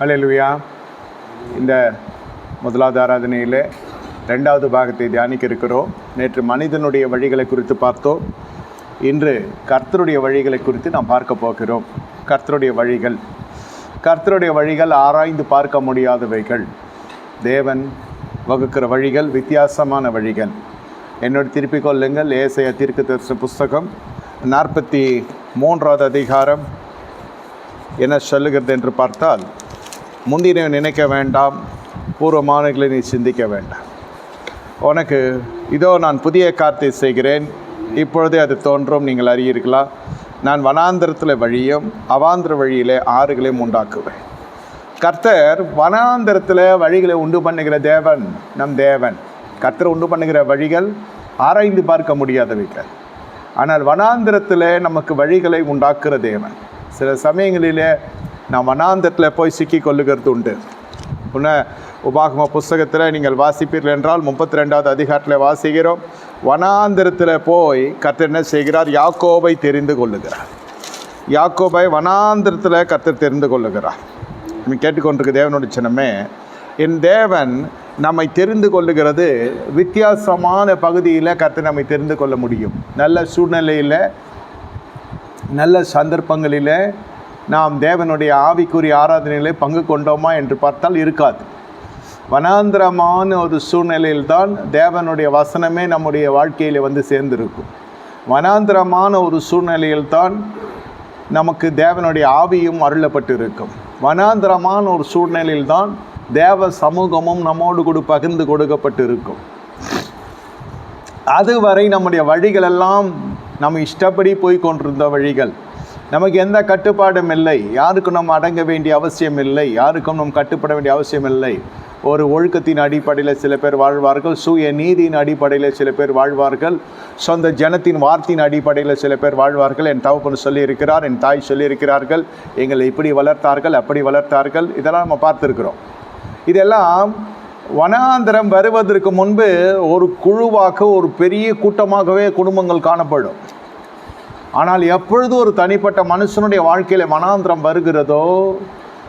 அல்லேலூயா இந்த முதலாவது ஆராதனையில் ரெண்டாவது பாகத்தை தியானிக்க இருக்கிறோம் நேற்று மனிதனுடைய வழிகளை குறித்து பார்த்தோம். இன்று கர்த்தருடைய வழிகளை குறித்து நாம் பார்க்க போகிறோம். கர்த்தருடைய வழிகள். கர்த்தருடைய வழிகள் ஆராய்ந்து பார்க்க முடியாதவைகள். தேவன் வகுக்கிற வழிகள் வித்தியாசமான வழிகள். என்னோடு திருப்பிக் கொள்ளுங்கள். ஏசைய தீர்க்க தரிசன புஸ்தகம் நாற்பத்தி மூன்றாவது அதிகாரம் என்ன சொல்லுகிறது என்று பார்த்தால் முந்தின நினைக்க வேண்டாம். பூர்வமானங்களை நீ சிந்திக்க வேண்டாம். உனக்கு இதோ நான் புதிய கார்த்தை செய்கிறேன். இப்பொழுதே அது தோன்றும். நீங்கள் அறியீர்களா? நான் வனாந்திரத்தில் வழியும் அவாந்திர வழியிலே ஆறுகளையும் உண்டாக்குவேன். கர்த்தர் வனாந்திரத்தில் வழிகளை உண்டு பண்ணுகிற தேவன் நம் தேவன். கர்த்தர் உண்டு பண்ணுகிற வழிகள் ஆராய்ந்து பார்க்க முடியாதவைகள். ஆனால் வனாந்திரத்தில் நமக்கு வழிகளை உண்டாக்குற தேவன். சில சமயங்களிலே நான் வனாந்திரத்தில் போய் சிக்கி கொள்ளுகிறது உண்டு. உன்ன உபாகம புஸ்தகத்தில் நீங்கள் வாசிப்பீர்கள் என்றால் முப்பத்தி ரெண்டாவது அதிகாரத்தில் வாசிக்கிறோம். வனாந்திரத்தில் போய் கத்தர் என்ன செய்கிறார்? யாக்கோபை தெரிந்து கொள்ளுகிறார். யாக்கோபை வனாந்திரத்தில் கத்தர் தெரிந்து கொள்ளுகிறார். நீ கேட்டுக்கொண்டிருக்க தேவனுடைய சின்னமே என் தேவன் நம்மை தெரிந்து கொள்ளுகிறது. வித்தியாசமான பகுதியில் கர்த்தர் நம்மை தெரிந்து கொள்ள முடியும். நல்ல சூழ்நிலையில் நல்ல சந்தர்ப்பங்களில் நாம் தேவனுடைய ஆவிக்குரிய ஆராதனையிலே பங்கு கொண்டோமா என்று பார்த்தால் இருக்காது. வனாந்திரமான ஒரு சூழ்நிலையில்தான் தேவனுடைய வசனமே நம்முடைய வாழ்க்கையில் வந்து சேர்ந்திருக்கும். வனாந்திரமான ஒரு சூழ்நிலையில்தான் நமக்கு தேவனுடைய ஆவியும் அருளப்பட்டு இருக்கும் வனாந்திரமான ஒரு சூழ்நிலையில்தான் தேவ சமூகமும் நம்மோடு கூட பகிர்ந்து கொடுக்கப்பட்டு இருக்கும் அதுவரை நம்முடைய வழிகளெல்லாம் நம்ம இஷ்டப்படி போய் கொண்டிருந்த வழிகள். நமக்கு எந்த கட்டுப்பாடும் இல்லை. யாருக்கும் நம்ம அடங்க வேண்டிய அவசியம் இல்லை. யாருக்கும் நம் கட்டுப்பட வேண்டிய அவசியம் இல்லை. ஒரு ஒழுக்கத்தின் அடிப்படையில் சில பேர் வாழ்வார்கள். சுய நீதியின் அடிப்படையில் சில பேர் வாழ்வார்கள். சொந்த ஜனத்தின் வார்த்தையின் அடிப்படையில் சில பேர் வாழ்வார்கள். என் தகப்பன் சொல்லியிருக்கிறார் என் தாய் சொல்லியிருக்கிறார்கள். எங்களை இப்படி வளர்த்தார்கள் அப்படி வளர்த்தார்கள். இதெல்லாம் நம்ம பார்த்துருக்குறோம். இதெல்லாம் வனாந்திரம் வருவதற்கு முன்பு ஒரு குழுவாக ஒரு பெரிய கூட்டமாகவே குடும்பங்கள் காணப்படும். ஆனால் எப்பொழுது ஒரு தனிப்பட்ட மனுஷனுடைய வாழ்க்கையில் மனாந்திரம் வருகிறதோ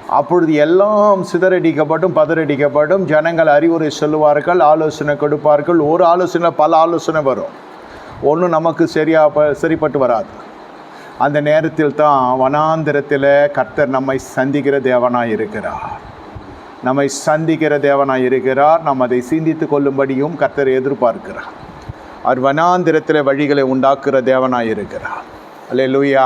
அப்பொழுது எல்லாம் சிதறடிக்கப்படும் பதறடிக்கப்படும் ஜனங்கள் அறிவுரை சொல்லுவார்கள் ஆலோசனை கொடுப்பார்கள். ஒரு ஆலோசனை பல ஆலோசனை வரும். ஒன்றும் நமக்கு சரியா ப- சரிப்பட்டு வராது. அந்த நேரத்தில் தான் வனாந்திரத்தில் கர்த்தர் நம்மை சந்திக்கிற தேவனாக இருக்கிறார். நம்மை சந்திக்கிற தேவனாக இருக்கிறார். நாம் அதை சிந்தித்து கொள்ளும்படியும் கர்த்தர் எதிர்பார்க்கிறார். அவர் வனாந்திரத்தில் வழிகளை உண்டாக்குற தேவனாய் இருக்கிறார். அல்லே லூயா